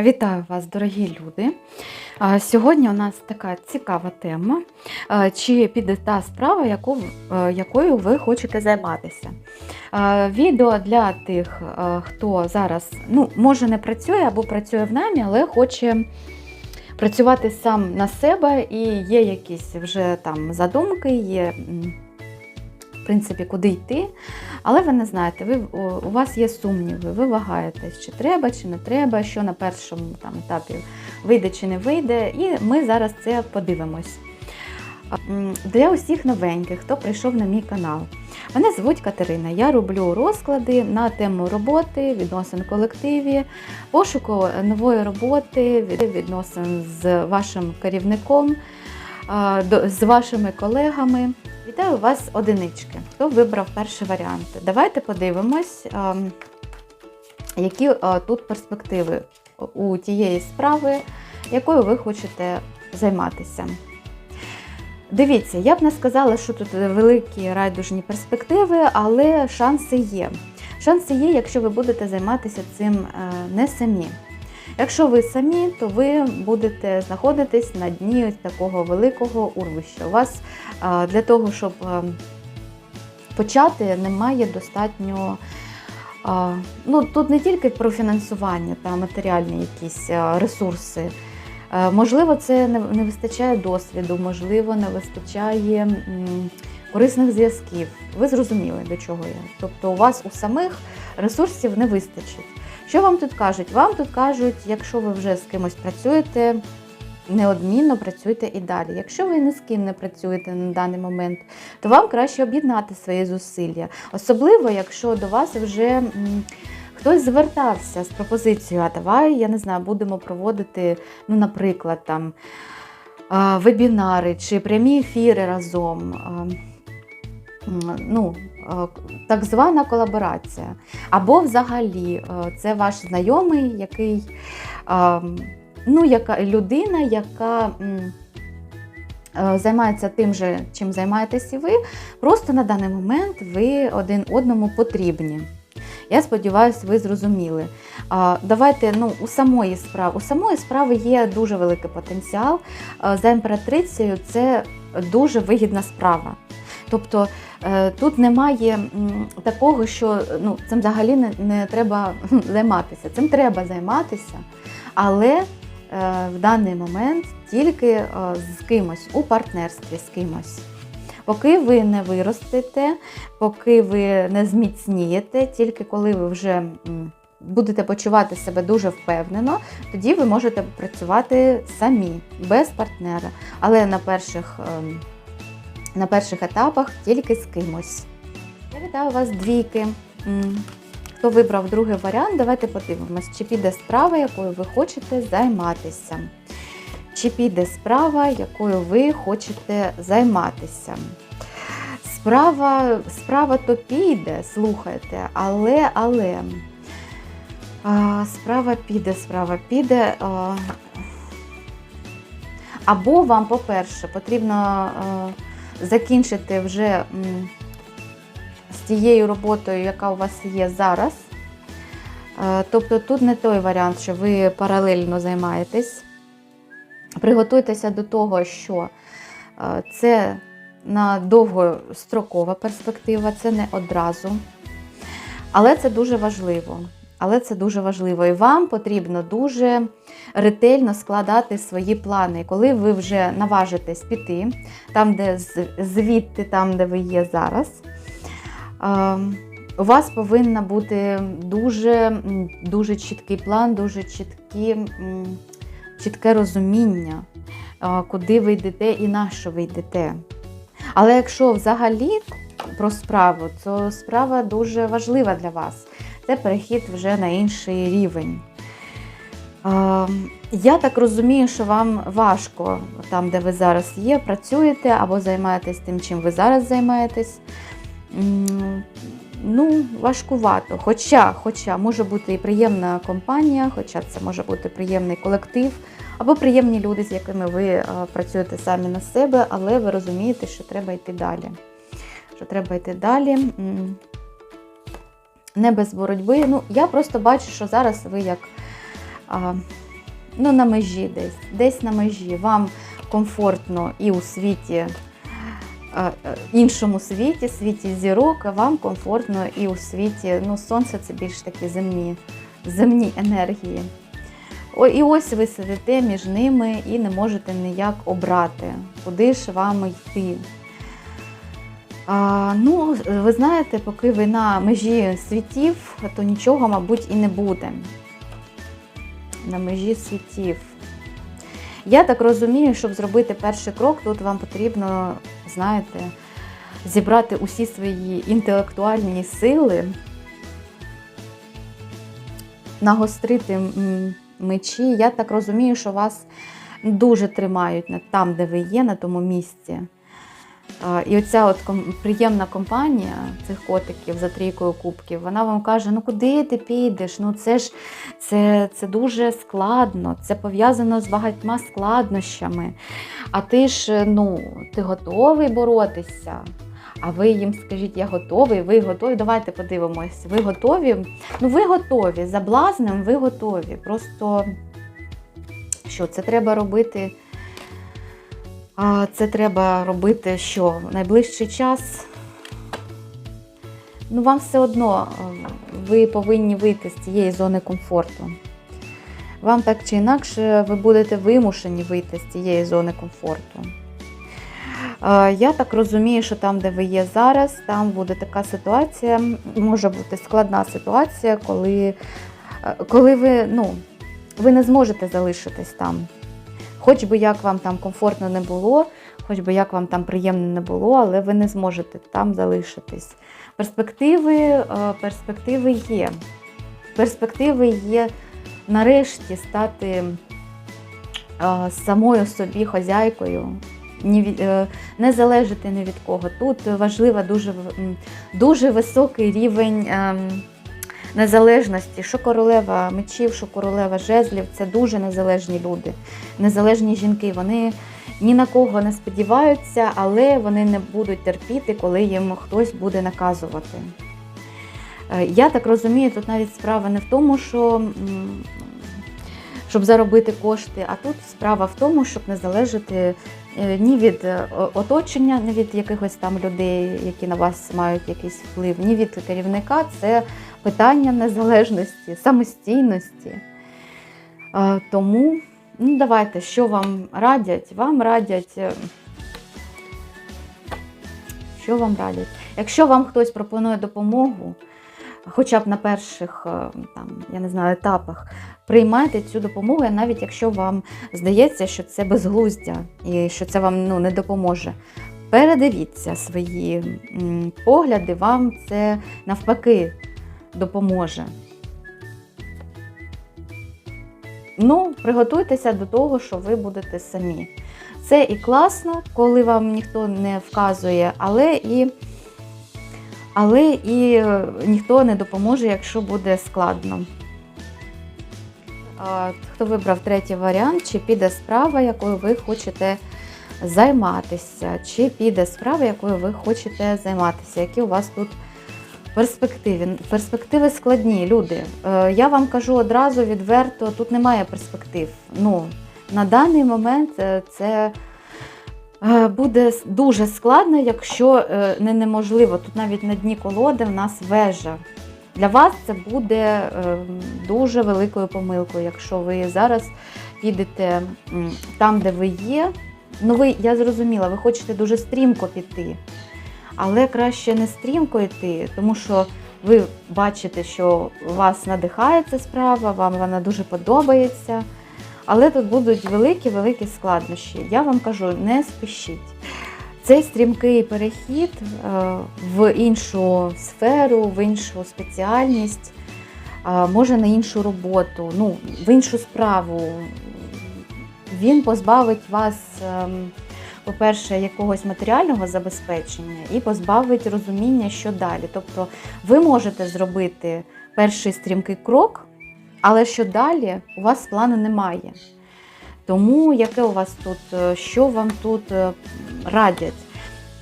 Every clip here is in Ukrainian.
Вітаю вас, дорогі люди. Сьогодні у нас така цікава тема. Чи піде та справа, яку, якою ви хочете займатися? Відео для тих, хто зараз ну, може не працює або працює в намі, але хоче працювати сам на себе і є якісь вже там задумки, є. Принципі, куди йти, але ви не знаєте, ви, у вас є сумніви, ви вагаєтесь, чи треба, чи не треба, що на першому там, етапі вийде чи не вийде. І ми зараз це подивимось. Для усіх новеньких, хто прийшов на мій канал. Мене звуть Катерина. Я роблю розклади на тему роботи, відносин в колективі, пошуку нової роботи, відносин з вашим керівником, з вашими колегами. Вітаю вас, одинички. Хто вибрав перший варіант? Давайте подивимось, ем, які е, тут перспективи у тієї справи, якою ви хочете займатися. Дивіться, я б не сказала, що тут великі райдужні перспективи, але шанси є. Шанси є, якщо ви будете займатися цим е, не самі. Якщо ви самі, то ви будете знаходитись на дні ось такого великого урвища. У вас для того, щоб почати, немає достатньо. Ну, тут не тільки про фінансування та матеріальні якісь ресурси. Е, Можливо, це не вистачає досвіду, можливо, не вистачає корисних зв'язків. Ви зрозуміли, до чого я. Тобто у вас у самих ресурсів не вистачить. Що вам тут кажуть? Вам тут кажуть, якщо ви вже з кимось працюєте, неодмінно працюйте і далі. Якщо ви ні з ким не працюєте на даний момент, то вам краще об'єднати свої зусилля. Особливо, якщо до вас вже хтось звертався з пропозицією, а давай, я не знаю, будемо проводити, ну, наприклад, там вебінари чи прямі ефіри разом. Ну, так звана колаборація. Або взагалі е, це ваш знайомий, який ну, яка людина, яка е, займається тим же, чим займаєтесь і ви. Просто на даний момент ви один одному потрібні. Я сподіваюся, ви зрозуміли. Давайте ну, у самої справи. У самої справи є дуже великий потенціал. За імператрицею це дуже вигідна справа. Тобто е, тут немає такого, що ну, цим взагалі не, не треба займатися. Цим треба займатися, але е, в даний момент тільки е, з кимось, у партнерстві з кимось. Поки ви не виростете, поки ви не зміцнієте, тільки коли ви вже будете почувати себе дуже впевнено, тоді ви можете працювати самі, без партнера. Але на перших, ем, на перших етапах тільки з кимось. Я вітаю вас, двійки. Хто вибрав другий варіант, давайте подивимось, чи піде справа, якою ви хочете займатися. Чи піде справа, якою ви хочете займатися? Справа, справа то піде, слухайте, але, але справа піде, справа піде. Або вам, по-перше, потрібно закінчити вже з тією роботою, яка у вас є зараз. Е, Тобто тут не той варіант, що ви паралельно займаєтесь. Приготуйтеся до того, що е, це на довгострокова перспектива, це не одразу. Але це дуже важливо. Але це дуже важливо. І вам потрібно дуже ретельно складати свої плани. Коли ви вже наважитесь піти, там, де звідти, там, де ви є зараз, е, у вас повинна бути дуже, дуже чіткий план, дуже чіткі, чітке розуміння, е, куди ви йдете і на що ви йдете. Але якщо взагалі про справу, то справа дуже важлива для вас. Це перехід вже на інший рівень. Я так розумію, що вам важко там, де ви зараз є, працюєте або займаєтесь тим, чим ви зараз займаєтесь. Ну, важкувато. Хоча, хоча може бути і приємна компанія, хоча це може бути приємний колектив, або приємні люди, з якими ви працюєте самі на себе, але ви розумієте, що треба йти далі. Що треба йти далі. Не без боротьби. Ну, я просто бачу, що зараз ви як а, ну, на межі десь, десь на межі. Вам комфортно і у світі, е, е, іншому світі, світі зірок, а вам комфортно і у світі. Ну, сонце це більш такі земні, земні енергії. О, і ось ви сидите між ними і не можете ніяк обрати, куди ж вам йти. А, ну, ви знаєте, поки ви на межі світів, то нічого, мабуть, і не буде. На межі світів. Я так розумію, щоб зробити перший крок, тут вам потрібно, знаєте, зібрати усі свої інтелектуальні сили, нагострити мечі. Я так розумію, що вас дуже тримають там, де ви є, на тому місці. І оця от приємна компанія цих котиків за трійкою кубків, вона вам каже: ну куди ти підеш? Ну це ж це, це дуже складно, це пов'язано з багатьма складнощами. А ти ж ну, ти готовий боротися? А ви їм скажіть, я готовий, ви готові. Давайте подивимось. Ви готові? Ну, ви готові. За блазнем ви готові. Просто що це треба робити? Це треба робити що? В найближчий час. Ну, вам все одно е, ви повинні вийти з цієї зони комфорту. Вам так чи інакше ви будете вимушені вийти з цієї зони комфорту. Е, Я так розумію, що там, де ви є зараз, там буде така ситуація, може бути складна ситуація, коли, е, коли ви, ну, ви не зможете залишитись там. Хоч би як вам там комфортно не було, хоч би як вам там приємно не було, але ви не зможете там залишитись. Перспективи, е, перспективи є. Перспективи є нарешті стати е, самою собі хазяйкою, ні е, не залежати ні від кого. Тут важливо дуже, дуже високий рівень ем, незалежності. Що королева мечів, що королева жезлів це дуже незалежні люди, незалежні жінки. Вони ні на кого не сподіваються, але вони не будуть терпіти, коли їм хтось буде наказувати. Е, Я так розумію, тут навіть справа не в тому, що щоб заробити кошти, а тут справа в тому, щоб не залежати е, ні від е, оточення, ні від якихось там людей, які на вас мають якийсь вплив, ні від керівника. Це питання незалежності, самостійності. Тому ну, давайте, що вам радять? Вам радять. е, Що вам радять? Якщо вам хтось пропонує допомогу, хоча б на перших е, там, я не знаю, етапах, приймайте цю допомогу, навіть якщо вам здається, що це безглуздя і що це вам ну, не допоможе. Передивіться свої погляди, вам це навпаки допоможе. Ну, приготуйтеся до того, що ви будете самі. Це і класно, коли вам ніхто не вказує, але і, але і е, ніхто не допоможе, якщо буде складно. Хто вибрав третій варіант, чи піде справа, якою ви хочете займатися, чи піде справа, якою ви хочете займатися, які у вас тут перспективи. Перспективи складні, люди. Е, Я вам кажу одразу відверто, тут немає перспектив. Ну, на даний момент е, це е, буде дуже складно, якщо не неможливо. Тут навіть на дні колоди в нас вежа. Для вас це буде дуже великою помилкою, якщо ви зараз підете там, де ви є. Ну, ви, я зрозуміла, ви хочете дуже стрімко піти, але краще не стрімко йти, тому що ви бачите, що вас надихає ця справа, вам вона дуже подобається. Але тут будуть великі-великі складнощі. Я вам кажу, не спішіть. Цей стрімкий перехід е, в іншу сферу, в іншу спеціальність, е, може на іншу роботу, ну, в іншу справу. Він позбавить вас, ем, по-перше, якогось матеріального забезпечення і позбавить розуміння, що далі. Тобто ви можете зробити перший стрімкий крок, але що далі у вас плану немає. Тому яке у вас тут, е, що вам тут е, радять?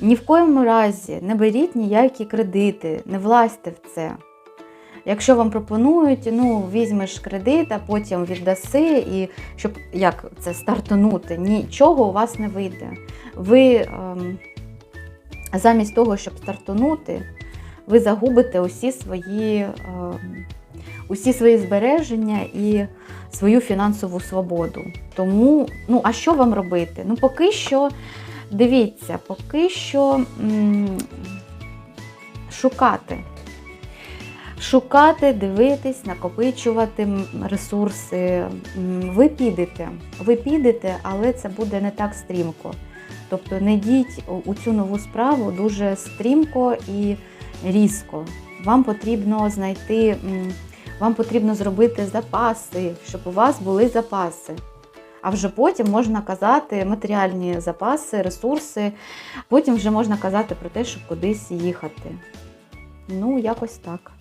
Ні в коєму разі не беріть ніякі кредити, не влазьте в це. Якщо вам пропонують, ну візьмеш кредит, а потім віддаси, і щоб як це стартанути, нічого у вас не вийде. Ви ем, замість того, щоб стартанути, ви загубите усі свої, ем, усі свої збереження і свою фінансову свободу. Тому, ну а що вам робити? Ну, поки що, дивіться, поки що м, шукати. Шукати, дивитись, накопичувати ресурси. Ви підете, ви підете, але це буде не так стрімко. Тобто не йдіть у- цю нову справу дуже стрімко і різко. Вам потрібно знайти, вам потрібно зробити запаси, щоб у вас були запаси. А вже потім можна казати матеріальні запаси, ресурси. Потім вже можна казати про те, щоб кудись їхати. Ну, якось так.